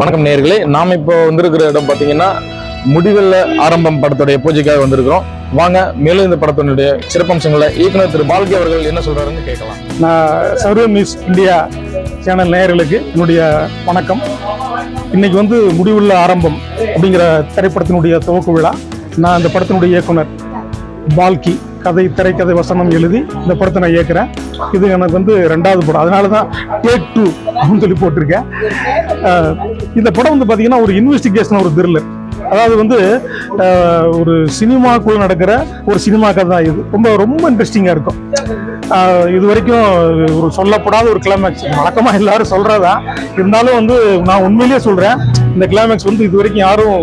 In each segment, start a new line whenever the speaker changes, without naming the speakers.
வணக்கம் நேயர்களே நாம் இப்போ வந்திருக்கிற இடம் பார்த்தீங்கன்னா முடிவெல்ல ஆரம்பம் படத்துடைய பூஜைக்காக வந்திருக்கிறோம். வாங்க மேலும் இந்த படத்தினுடைய சிறப்பம்சங்களை இயக்குனர் திரு பால்கி அவர்கள் என்ன சொல்றாருன்னு கேட்கலாம்.
நான் சர்வ மிஸ் இந்தியா சேனல் நேயர்களுக்கு என்னுடைய வணக்கம். இன்னைக்கு வந்து முடிவுள்ள ஆரம்பம் அப்படிங்கிற திரைப்படத்தினுடைய துவக்க விழா. நான் இந்த படத்தினுடைய இயக்குனர் பால்கி. கதை திரைக்கதை வசனம் எழுதி இந்த படத்தை நான் இயக்குறேன். இது எனக்கு வந்து ரெண்டாவது படம். அதனால தான் டேக் டூ அப்படின்னு சொல்லி போட்டிருக்கேன். இந்த படம் வந்து பார்த்தீங்கன்னா ஒரு இன்வெஸ்டிகேஷன் ஒரு த்ரில்லர் அதாவது வந்து ஒரு சினிமாக்குள்ள நடக்கிற ஒரு சினிமா கதை தான் இது. ரொம்ப ரொம்ப இன்ட்ரெஸ்டிங்காக இருக்கும். இது வரைக்கும் ஒரு சொல்லப்படாத ஒரு கிளைமேக்ஸ் வழக்கமாக எல்லாரும் சொல்கிறதா இருந்தாலும் வந்து நான் உண்மையிலேயே சொல்கிறேன் இந்த கிளைமேக்ஸ் வந்து இது வரைக்கும் யாரும்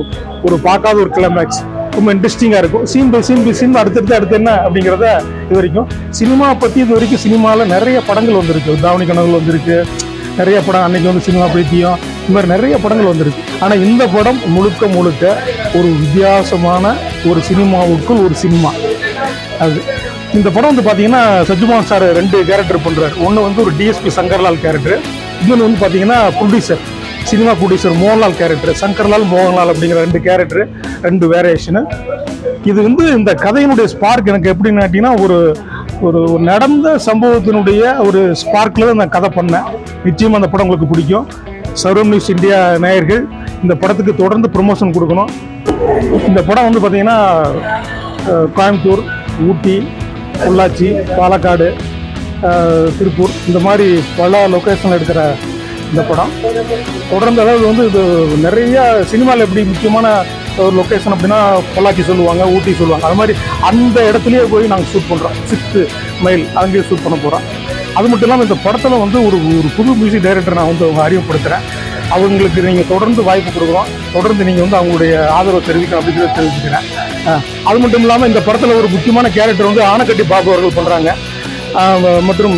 ஒரு பார்க்காத ஒரு கிளைமேக்ஸ் ரொம்ப இன்ட்ரெஸ்டிங்காக இருக்கும். Scene by scene by scene அடுத்தடுத்து அடுத்து என்ன அப்படிங்கிறத இது வரைக்கும். சினிமா பற்றி இது வரைக்கும் சினிமாவில் நிறைய படங்கள் வந்திருக்கு. தாவணி கனவுகள் வந்திருக்கு. நிறைய படம் அன்னைக்கு வந்து சினிமா பைத்தியம் இந்த மாதிரி நிறைய படங்கள் வந்திருக்கு. ஆனால் இந்த படம் முழுக்க முழுக்க ஒரு வித்தியாசமான ஒரு சினிமாவுக்குள் ஒரு சினிமா. அது இந்த படம் வந்து பார்த்தீங்கன்னா சஜ்ஜுமான் சார் ரெண்டு கேரக்டர் பண்ணுறாரு ஒன்று வந்து ஒரு டிஎஸ்பி சங்கர்லால் கேரக்டர் இன்னொன்று வந்து பார்த்தீங்கன்னா producer cinema producer Mohanlal character Shankarlal Mohanlal அப்படிங்கிற ரெண்டு கேரக்டர் ரெண்டு வேரியேஷனு இது வந்து இந்த கதையினுடைய ஸ்பார்க் எனக்கு எப்படின்னு கேட்டிங்கன்னா ஒரு ஒரு நடந்த சம்பவத்தினுடைய ஒரு ஸ்பார்க்கில் தான் நான் கதை பண்ணேன். நிச்சயமாக அந்த படம் உங்களுக்கு பிடிக்கும். சர்வம் நியூஸ் இந்தியா நேயர்கள் இந்த படத்துக்கு தொடர்ந்து ப்ரொமோஷன் கொடுக்கணும். இந்த படம் வந்து பார்த்திங்கன்னா கோயம்புத்தூர் ஊட்டி பொள்ளாச்சி பாலக்காடு திருப்பூர் இந்த மாதிரி பல லொக்கேஷனில் எடுக்கிற இந்த படம். தொடர்ந்து அதாவது வந்து இது நிறைய சினிமாவில் எப்படி முக்கியமான ஒரு லொக்கேஷன் அப்படின்னா பொள்ளாச்சி சொல்லுவாங்க ஊட்டி சொல்லுவாங்க. அது மாதிரி அந்த இடத்துலயே போய் நாங்கள் ஷூட் பண்ணுறோம் சிக்ஸ்த்து மைல் அங்கேயே ஷூட் பண்ண போகிறோம் அது மட்டும் இல்லாமல் இந்த படத்தில் வந்து ஒரு ஒரு புது மியூசிக் டைரக்டர் நான் வந்து அவங்க அறிமுகப்படுத்துகிறேன் அவங்களுக்கு நீங்கள் தொடர்ந்து வாய்ப்பு கொடுக்குறோம் தொடர்ந்து நீங்கள் வந்து அவங்களுடைய ஆதரவு தெரிவிக்கணும் அப்படிங்கிறத தெரிவிச்சுக்கிறேன். அது மட்டும் இல்லாமல் இந்த படத்தில் ஒரு முக்கியமான கேரக்டர் வந்து ஆனக்கட்டி பாபு அவர்கள் பண்ணுறாங்க மற்றும்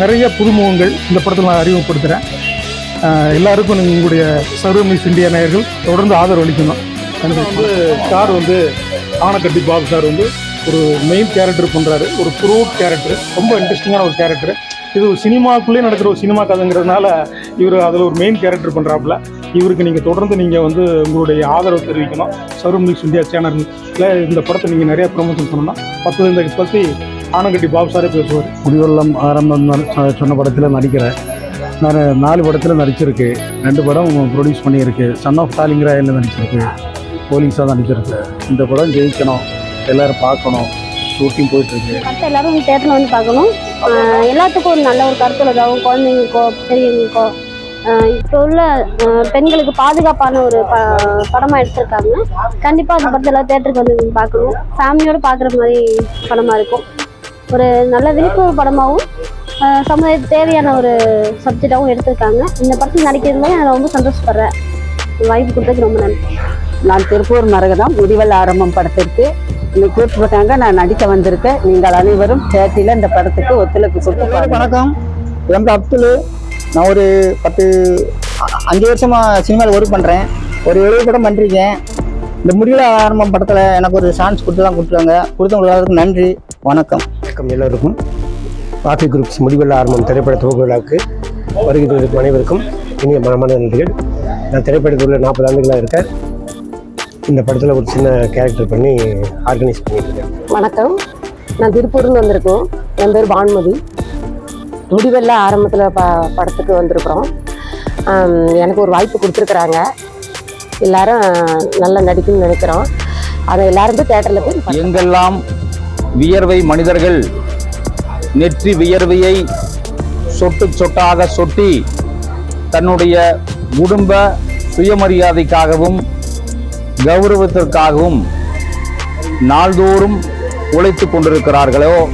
நிறைய புதுமுகங்கள் இந்த படத்தில் நான் அறிமுகப்படுத்துகிறேன் எல்லாருக்கும் நீங்கள் உங்களுடைய சர்வ மிஸ் இந்தியா நேயர்கள் தொடர்ந்து ஆதரவு அளிக்கணும். வந்து சார் வந்து ஆனக்கட்டி பாபு சார் வந்து ஒரு மெயின் கேரக்டர் பண்ணுறாரு ஒரு ப்ரூவ் கேரக்டர் ரொம்ப இன்ட்ரெஸ்டிங்கான ஒரு கேரக்டர் இது ஒரு சினிமாக்குள்ளே நடக்கிற ஒரு சினிமா கதைங்கிறதுனால இவர் அதில் ஒரு மெயின் கேரக்டர் பண்ணுறாப்புல இவருக்கு நீங்கள் தொடர்ந்து நீங்கள் வந்து உங்களுடைய ஆதரவு தெரிவிக்கணும். சர்வ மிஸ் இந்தியா சேனலில் இந்த படத்தை நீங்கள் நிறையா ப்ரொமோஷன் பண்ணணும். பத்து இந்த பற்றி ஆனக்கட்டி பாபு சாரே பேசுவார்.
குடிவெள்ளம் ஆரம்பம் சொன்ன படத்தில் நடிக்கிறேன் நான் நாலு படத்தில் நடிச்சிருக்கு. ரெண்டு படம் ப்ரொடியூஸ் பண்ணியிருக்கு. சன் ஆஃப் தாலிங்கராயில் நடிச்சிருக்கு. போலீஸாக நடிச்சிருக்கு. இந்த படம் ஜெயிக்கணும். எல்லாரும் பார்க்கணும். ஷூட்டிங் போயிட்டுருக்கு.
படத்தை எல்லாரும் தேட்டரில் வந்து பார்க்கணும். எல்லாத்துக்கும் ஒரு நல்ல ஒரு கருத்துள்ளதாகவும் குழந்தைங்களுக்கோ பெரியவங்களுக்கோ. இப்போ உள்ள பெண்களுக்கு பாதுகாப்பான ஒரு ப படமாக எடுத்திருக்காங்க. கண்டிப்பாக அந்த படத்தை எல்லாம் தேட்டருக்கு வந்து பார்க்கணும். ஃபேமிலியோடு பார்க்குற மாதிரி படமாக இருக்கும். ஒரு நல்ல விழிப்புணர்வு படமாகவும் சமுதாயத்துக்கு தேவையான ஒரு சப்ஜெக்டாகவும் எடுத்திருக்காங்க. இந்த படத்தில் நடிக்கிறது மாதிரி நான் ரொம்ப சந்தோஷப்படுறேன். வாய்ப்பு கொடுத்ததுக்கு ரொம்ப நன்றி.
நான் திருப்பூர் மரகதம் முடிவல் ஆரம்பம் படத்திற்கு இன்னைக்கு கூப்பிட்டுருக்காங்க நான் நடிக்க வந்திருக்கேன். நீங்கள் அனைவரும் தேட்டியில் இந்த படத்துக்கு ஒத்துழைப்பு கொடுத்து.
வணக்கம். என் பேர் அப்துல். நான் ஒரு பத்து அஞ்சு வருஷமா சினிமாவில் ஒர்க் பண்ணுறேன் ஒரு எழுபது படம் பண்ணிருக்கேன். இந்த முடிவில் ஆரம்பம் படத்தில் எனக்கு ஒரு சான்ஸ் கொடுத்து தான் கொடுத்துருக்காங்க. கொடுத்தவங்களுக்கு நன்றி. வணக்கம்.
வணக்கம் எல்லோருக்கும். காஃபி குரூப்ஸ் முடிவெல்ல ஆரம்பம் திரைப்பட துவக்க விழாவுக்கு வருகை அனைவருக்கும் இனிய மனமான நன்றிகள். நான் திரைப்படத்துள்ள நாற்பது ஆண்டுகளாக இருக்கேன். இந்த படத்தில் ஒரு சின்ன கேரக்டர் பண்ணி ஆர்கனைஸ் பண்ணிட்டு இருக்கேன்.
வணக்கம். நான் திருப்பூர்னு வந்திருக்கோம். என் பேர் பானுமதி. முடிவெல்ல ஆரம்பத்தில் ப படத்துக்கு வந்திருக்கிறோம். எனக்கு ஒரு வாய்ப்பு கொடுத்துருக்குறாங்க. எல்லாரும் நல்லா நடிக்கணும்னு நினைக்கிறோம். அதை எல்லாரும் தேட்டரில் போய்.
எங்கெல்லாம் வியர்வை மனிதர்கள் நெற்றி வியர்வையை சொட்டு சொட்டாக சொட்டி தன்னுடைய குடும்ப சுயமரியாதைக்காகவும் கௌரவத்திற்காகவும் நாள்தோறும் உழைத்து கொண்டிருக்கிறார்களோ?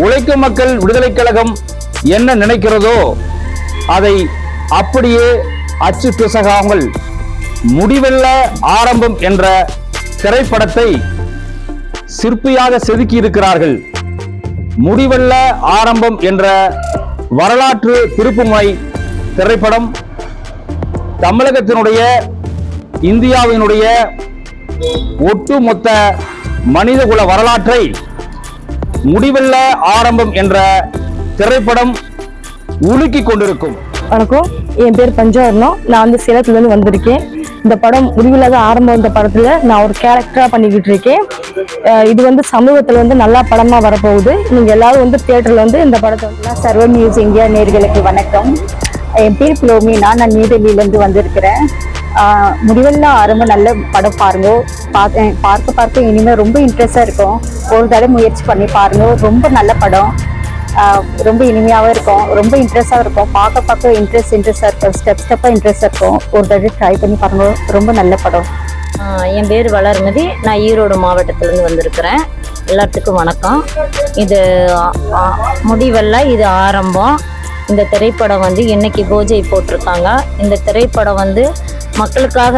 உழைக்கும் மக்கள் விடுதலைக் கழகம் என்ன நினைக்கிறதோ அதை அப்படியே அச்சு பிசகாமல் முடிவெல்ல ஆரம்பம் என்ற திரைப்படத்தை சிற்பியாக செதுக்கி இருக்கிறார்கள். முடிவெல்ல ஆரம்பம் என்ற வரலாற்று திருப்புமை திரைப்படம் தமிழகத்தினுடைய இந்தியாவினுடைய ஒட்டுமொத்த மனிதகுல வரலாற்றை முடிவெல்ல ஆரம்பம் என்ற திரைப்படம் உலுக்கிக் கொண்டிருக்கும்.
வணக்கம். என் பேர் பஞ்சவர்ணம். நான் வந்து சேலத்துலேருந்து வந்திருக்கேன். இந்த படம் முடிவில்லாத ஆரம்பம் இந்த படத்தில் நான் ஒரு கேரக்டராக பண்ணிக்கிட்டு இருக்கேன். இது வந்து சமூகத்தில் வந்து நல்லா படமாக வரப்போகுது. நீங்கள் எல்லாரும் வந்து தியேட்டரில் வந்து இந்த படத்தை வந்து
நான் சர்வ நியூஸ் இந்தியா நேர்களுக்கு வணக்கம். என் பேர் புலோமினா நான் நியூடெல்லியிலேருந்து வந்திருக்கிறேன். முடிவெல்லாம் ஆரம்ப நல்ல படம் பாருங்க. பார்க்க பார்க்க பார்க்க இனிமேல் ரொம்ப இன்ட்ரெஸ்டாக இருக்கும். ஒரு தடவை முயற்சி பண்ணி பாருங்க. ரொம்ப நல்ல படம். ரொம்ப இனிமையாகவும் இருக்கும். ரொம்ப இன்ட்ரெஸ்டாக இருக்கும். பார்க்க பார்க்க இன்ட்ரெஸ்ட் இன்ட்ரெஸ்டாக இருக்கும். ஸ்டெப் ஸ்டெப்பாக இன்ட்ரெஸ்டாக இருக்கும். ஒரு தடவை ட்ரை பண்ணி பாருங்க. ரொம்ப நல்ல படம்.
என் பேர் வளர்மதி. நான் ஈரோடு மாவட்டத்திலேருந்து வந்திருக்கிறேன். எல்லாத்துக்கும் வணக்கம். இது முடிவெல்லாம் இது ஆரம்பம். இந்த திரைப்படம் வந்து இன்னைக்கு பூஜை போட்டிருக்காங்க. இந்த திரைப்படம் வந்து மக்களுக்காக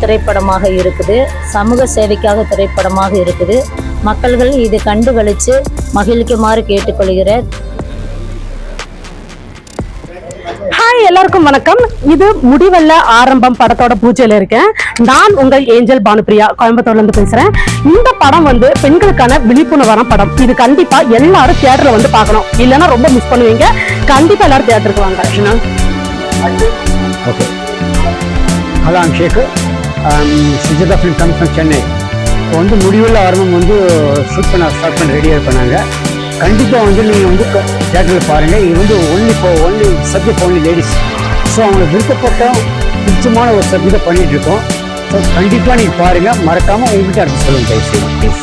திரைப்படமாக இருக்குது. சமூக சேவைக்காக திரைப்படமாக இருக்குது. மக்கள்கள் இது கண்டுகளித்து மகிழ்க்குமாறு கேட்டுக்கொள்கிற
ஹாய் எல்லாருக்கும் வணக்கம். இது முடிவல்ல ஆரம்பம் படத்தோட பூஜையில இருக்கேன். நான் உங்கள் ஏஞ்சல் பானுப்பிரியா கோயம்புத்தூர்ல இருந்து பேசுறேன். இந்த படம் வந்து பெண்களுக்கான விழிப்புணர்வான படம். இது கண்டிப்பா எல்லாரும் தியேட்டர்ல வந்து பார்க்கணும். இல்லைன்னா ரொம்ப மிஸ் பண்ணுவீங்க. கண்டிப்பா எல்லாரும் தியேட்டருக்கு வாங்க
okay hello I'm Sheikh Sujitha film come Chennai இப்போ வந்து முடிவில் ஆரம்பம் வந்து ஷூட் பண்ண ஸ்டார்ட் பண்ண ரெடியாக பண்ணாங்க கண்டிப்பாக வந்து நீங்கள் வந்து தேட்டரில் பாருங்கள் இது வந்து ஒன்லி இப்போ only subject only ladies so அவங்களுக்கு விருப்பப்பட்ட பிடிச்சமான ஒரு சப்ஜெக்டை பண்ணிகிட்ருக்கோம் இருக்கோம். ஸோ கண்டிப்பாக நீங்கள் பாருங்கள் மறக்காமல் உங்கள்கிட்ட அடுத்து சொல்லுங்கள் தயவுசெய்து ப்ளீஸ்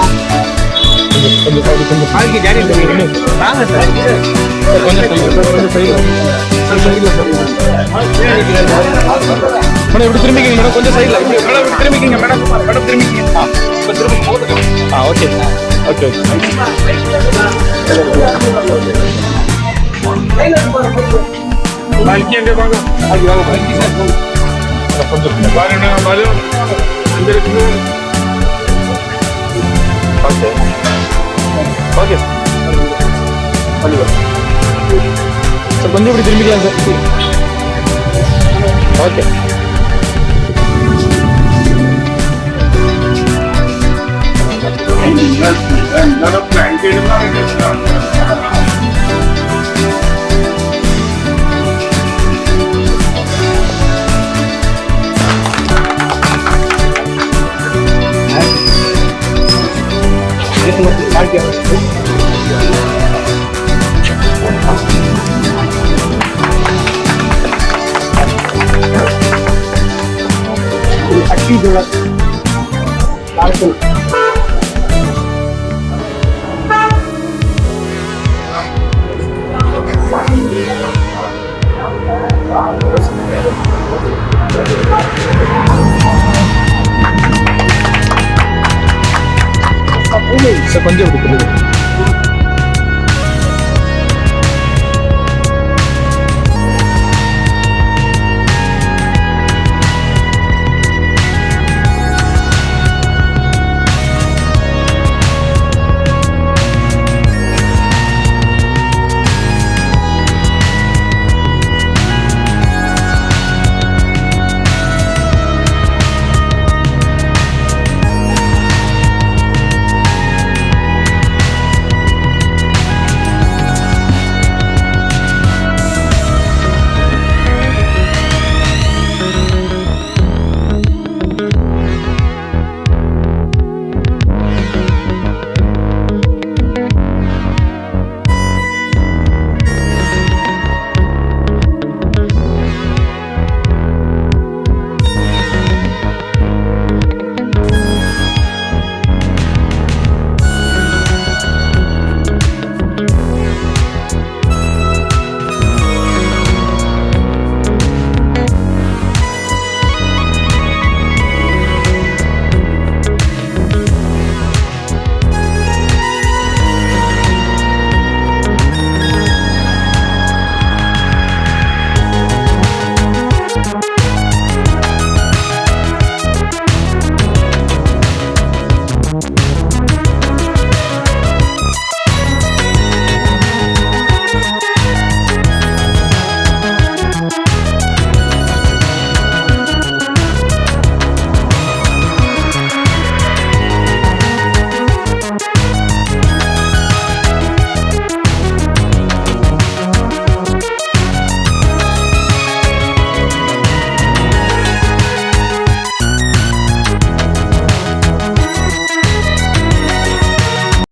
கொஞ்சம் சார், கொஞ்சம் side, சார், கொஞ்சம் side. சார், கொஞ்சம் ல, சார். மேடம் இப்படி திரும்பிக்கிங்க மேடம் கொஞ்சம் சைடில் மேடம் இப்படி திரும்பிக்கிங்க மேடம் மேடம் திரும்பிக்கிங்க ஆ இப்போ திரும்பி ஆ ஓகே ஓகே ஓகே வாங்க வாங்க கொஞ்சம் பாருங்க பாரு ஓகே சார் கொஞ்சம் இப்படி திரும்பிக்கலாம் சார். ஓகே. சார் கொஞ்சம் இப்படி திரும்பி Bye.